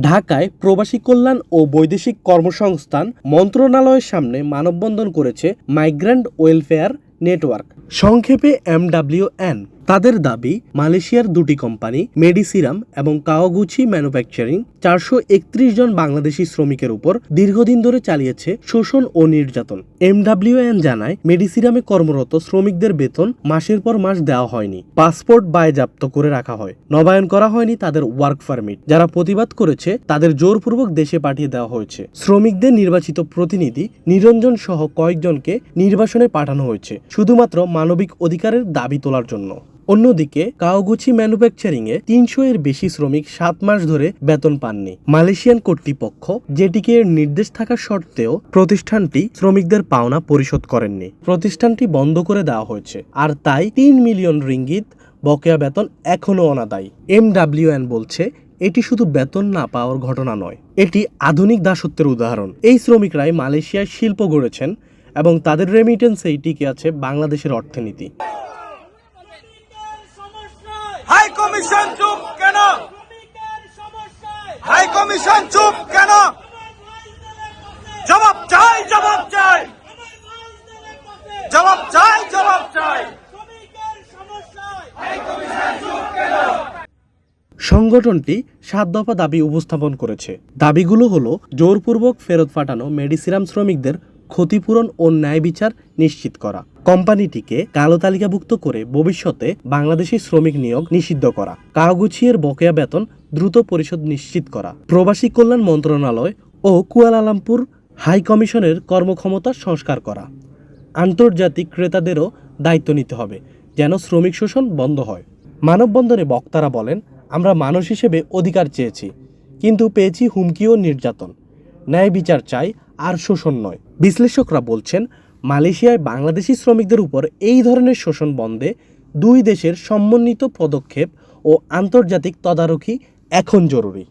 ঢাকায় প্রবাসী কল্যাণ ও বৈদেশিক কর্মসংস্থান মন্ত্রণালয়ের সামনে মানববন্ধন করেছে মাইগ্র্যান্ট ওয়েলফেয়ার নেটওয়ার্ক। সংক্ষেপে এমডাব্লিউএন। তাদের দাবি, মালয়েশিয়ার দুটি কোম্পানি, মেডিসিরাম এবং কাওয়াগুচি ম্যানুফ্যাকচারিং, চারশো একত্রিশ জন বাংলাদেশি শ্রমিকের উপর দীর্ঘদিন ধরে চালিয়েছে শোষণ ও নির্যাতন। এমডাব্লিউএন জানায়, মেডিসিরামে কর্মরত শ্রমিকদের বেতন মাসের পর মাস দেওয়া হয়নি। পাসপোর্ট বাজেয়াপ্ত করে রাখা হয়। নবায়ন করা হয়নি তাদের ওয়ার্ক পারমিট। যারা প্রতিবাদ করেছে, তাদের জোরপূর্বক দেশে পাঠিয়ে দেওয়া হয়েছে। শ্রমিকদের নির্বাচিত প্রতিনিধি নিরঞ্জন সহ কয়েকজনকে নির্বাসনে পাঠানো হয়েছে, শুধুমাত্র মানবিক অধিকারের দাবি তোলার জন্য। অন্যদিকে, কাওগুচি ম্যানুফ্যাকচারিং এ তিনশো এর বেশি শ্রমিক সাত মাস ধরে বেতন পাননি। মালয়েশিয়ান কর্তৃপক্ষ যেটিকে এর নির্দেশ থাকা সত্ত্বেও প্রতিষ্ঠানটি শ্রমিকদের পাওনা পরিশোধ করেননি। প্রতিষ্ঠানটি বন্ধ করে দেওয়া হয়েছে, আর তাই তিন মিলিয়ন রিঙ্গিত বকেয়া বেতন এখনও অনাদায়ী। এমডাব্লিউএন বলছে, এটি শুধু বেতন না পাওয়ার ঘটনা নয়, এটি আধুনিক দাসত্বের উদাহরণ। এই শ্রমিকরাই মালয়েশিয়ায় শিল্প গড়েছেন এবং তাদের রেমিটেন্সেই টিকে আছে বাংলাদেশের অর্থনীতি শ্রমিকের সমস্যায় হাই কমিশন চুপ কেন? হাই কমিশন চুপ কেন? জবাব চাই জবাব চাই। জবাব চাই জবাব চাই। সংগঠনটি সাত দফা দাবি উপস্থাপন করেছে। দাবিগুলো হলো, জোরপূর্বক ফেরত পাঠানো মেডিসিরাম শ্রমিকদের ক্ষতিপূরণ ও ন্যায় বিচার নিশ্চিত করা। কোম্পানিটিকে কালো তালিকাভুক্ত করে ভবিষ্যতে বাংলাদেশি শ্রমিক নিয়োগ নিষিদ্ধ করা। কাগুছিয়ের বকেয়া বেতন দ্রুত পরিশোধ নিশ্চিত করা। প্রবাসী কল্যাণ মন্ত্রণালয় ও কুয়ালালামপুর হাই কমিশনের কর্মক্ষমতা সংস্কার করা। আন্তর্জাতিক ক্রেতাদেরও দায়িত্ব নিতে হবে যেন শ্রমিক শোষণ বন্ধ হয়। মানববন্ধনে বক্তারা বলেন, আমরা মানুষ হিসেবে অধিকার চেয়েছি, কিন্তু পেয়েছি হুমকি ও নির্যাতন। ন্যায় বিচার চাই আর শোষণ নয়। বিশ্লেষকরা বলছেন, মালয়েশিয়ায় বাংলাদেশি শ্রমিকদের উপর এই ধরনের শোষণ বন্ধে দুই দেশের সমন্বিত পদক্ষেপ ও আন্তর্জাতিক তদারকি এখন জরুরি।